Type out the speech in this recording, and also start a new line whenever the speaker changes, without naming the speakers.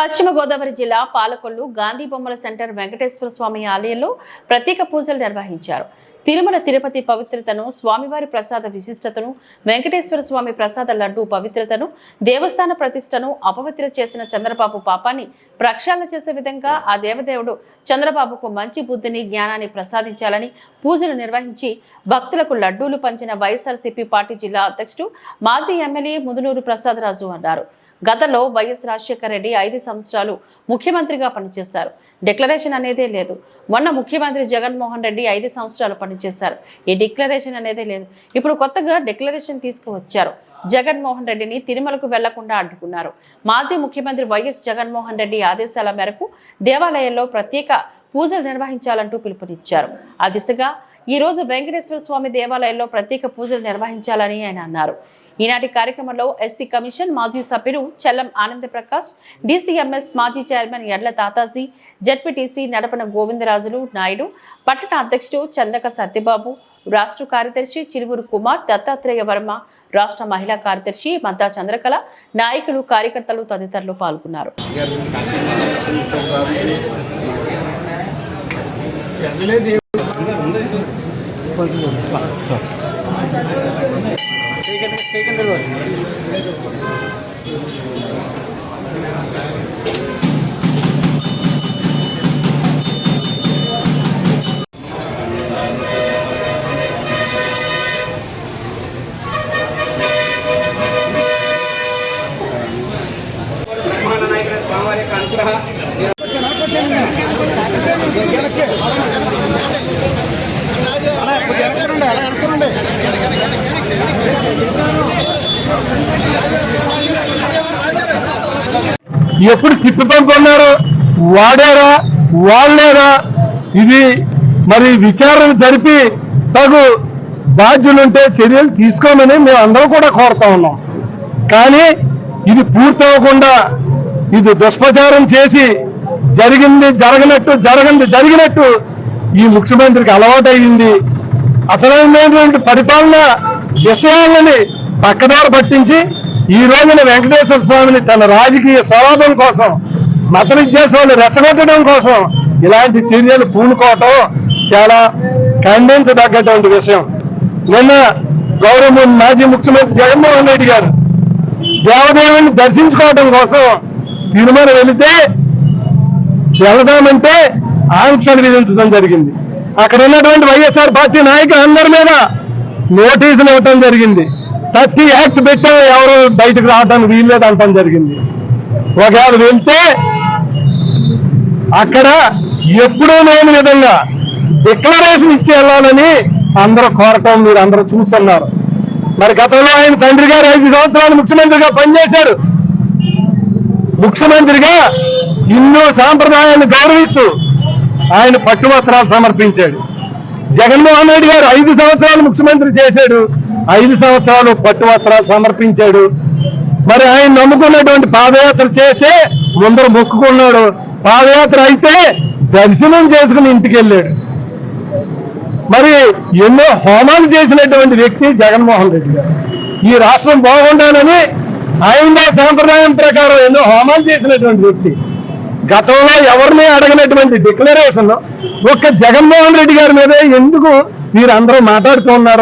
పశ్చిమ గోదావరి జిల్లా పాలకొల్లు గాంధీ బొమ్మల సెంటర్ వెంకటేశ్వర స్వామి ఆలయంలో ప్రత్యేక పూజలు నిర్వహించారు. తిరుమల తిరుపతి పవిత్రతను స్వామివారి ప్రసాద విశిష్టతను వెంకటేశ్వర స్వామి ప్రసాద లడ్డు పవిత్రతను దేవస్థాన ప్రతిష్టను అపవిత్ర చేసిన చంద్రబాబు పాపాన్ని ప్రక్షాళన చేసే విధంగా ఆ దేవదేవుడు చంద్రబాబుకు మంచి బుద్ధిని జ్ఞానాన్ని ప్రసాదించాలని పూజలు నిర్వహించి భక్తులకు లడ్డూలు పంచిన వైఎస్ఆర్సీపీ పార్టీ జిల్లా అధ్యక్షుడు మాజీ ఎమ్మెల్యే ముదునూరు ప్రసాదరాజు అన్నారు. గతంలో వైఎస్ రాజశేఖర రెడ్డి ఐదు సంవత్సరాలు ముఖ్యమంత్రిగా పనిచేశారు. డిక్లరేషన్ అనేదే లేదు. మొన్న ముఖ్యమంత్రి జగన్మోహన్ రెడ్డి ఐదు సంవత్సరాలు పనిచేశారు. ఈ డిక్లరేషన్ అనేదే లేదు. ఇప్పుడు కొత్తగా డిక్లరేషన్ తీసుకువచ్చారు. జగన్మోహన్ రెడ్డిని తిరుమలకు వెళ్ళకుండా అడ్డుకున్నారు. మాజీ ముఖ్యమంత్రి వైఎస్ జగన్మోహన్ రెడ్డి ఆదేశాల మేరకు దేవాలయంలో ప్రత్యేక పూజలు నిర్వహించాలంటూ పిలుపునిచ్చారు. ఆ దిశగా ఈ రోజు వెంకటేశ్వర స్వామి దేవాలయంలో ప్రత్యేక పూజలు నిర్వహించాలని ఆయన అన్నారు. ఈనాటి కార్యక్రమంలో ఎస్సీ కమిషన్ మాజీ సభ్యులు చెల్లం ఆనంద ప్రకాష్ డీసీఎంఎస్ మాజీ చైర్మన్ ఎడ్ల తాతాజీ జడ్పీటీసీ నడపన గోవిందరాజులు నాయుడు పట్టణ అధ్యక్షుడు చందక సత్యబాబు రాష్ట్ర కార్యదర్శి చిలువురు కుమార్ దత్తాత్రేయ వర్మ రాష్ట్ర మహిళా కార్యదర్శి మద్దా చంద్రకళ నాయకులు కార్యకర్తలు తదితరులు పాల్గొన్నారు.
সেইখান থেকে সেইখান থেকে
ఎప్పుడు తిప్పి తిప్పిపంపున్నారు వాడారా? వాళ్ళేరా ఇది మరి విచారణ జరిపి తగు బాధ్యులుంటే చర్యలు తీసుకోమని మేము అందరం కూడా కోరుతా ఉన్నాం. కానీ ఇది పూర్తవకుండా ఇది దుష్ప్రచారం చేసి జరిగింది జరగనట్టు జరగంది జరిగినట్టు ఈ ముఖ్యమంత్రికి అలవాటయింది. అసలైనటువంటి పరిపాలన విషయాలని పక్కదారి పట్టించి ఈ రోజున వెంకటేశ్వర స్వామిని తన రాజకీయ స్వలాభం కోసం మత విద్యాసాలు రెచ్చగొట్టడం కోసం ఇలాంటి చర్యలు పూనుకోవటం చాలా ఖండించదగ్గటువంటి విషయం. నిన్న గౌరవ మాజీ ముఖ్యమంత్రి జగన్మోహన్ రెడ్డి గారు దేవదేవుని దర్శించుకోవడం కోసం తిరుమల వెళితే వెళదామంటే ఆంక్షలు విధించడం జరిగింది. అక్కడ ఉన్నటువంటి వైఎస్ఆర్ పార్టీ నాయకులు అందరి మీద నోటీసులు ఇవ్వటం జరిగింది. థర్టీ యాక్ట్ పెట్టే ఎవరు బయటకు రావడానికి వీల్లేదు అనటం జరిగింది. ఒకవేళ వెళ్తే అక్కడ ఎప్పుడూ లేని విధంగా డిక్లరేషన్ ఇచ్చి వెళ్ళాలని అందరూ కోరటం మీరు అందరూ చూస్తున్నారు. మరి గతంలో ఆయన తండ్రి గారు ఐదు సంవత్సరాలు ముఖ్యమంత్రిగా పనిచేశారు. ముఖ్యమంత్రిగా హిందూ సాంప్రదాయాన్ని గౌరవిస్తూ ఆయన పట్టువస్త్రాలు సమర్పించాడు. జగన్మోహన్ రెడ్డి గారు ఐదు సంవత్సరాలు ముఖ్యమంత్రి చేశాడు. ఐదు సంవత్సరాలు పట్టువస్త్రాలు సమర్పించాడు. మరి ఆయన నమ్ముకున్నటువంటి పాదయాత్ర చేస్తే ముందర మొక్కుకున్నాడు. పాదయాత్ర అయితే దర్శనం చేసుకుని ఇంటికి వెళ్ళాడు. మరి ఎన్నో హోమాలు చేసినటువంటి వ్యక్తి జగన్మోహన్ రెడ్డి గారు. ఈ రాష్ట్రం బాగుండాలని ఆయన సాంప్రదాయం ప్రకారం ఎన్నో హోమాలు చేసినటువంటి వ్యక్తి. గతంలో ఎవరిని అడగనటువంటి డిక్లరేషన్ ఒక్క జగన్మోహన్ రెడ్డి గారి మీదే ఎందుకు మీరందరూ మాట్లాడుతూ ఉన్నారు?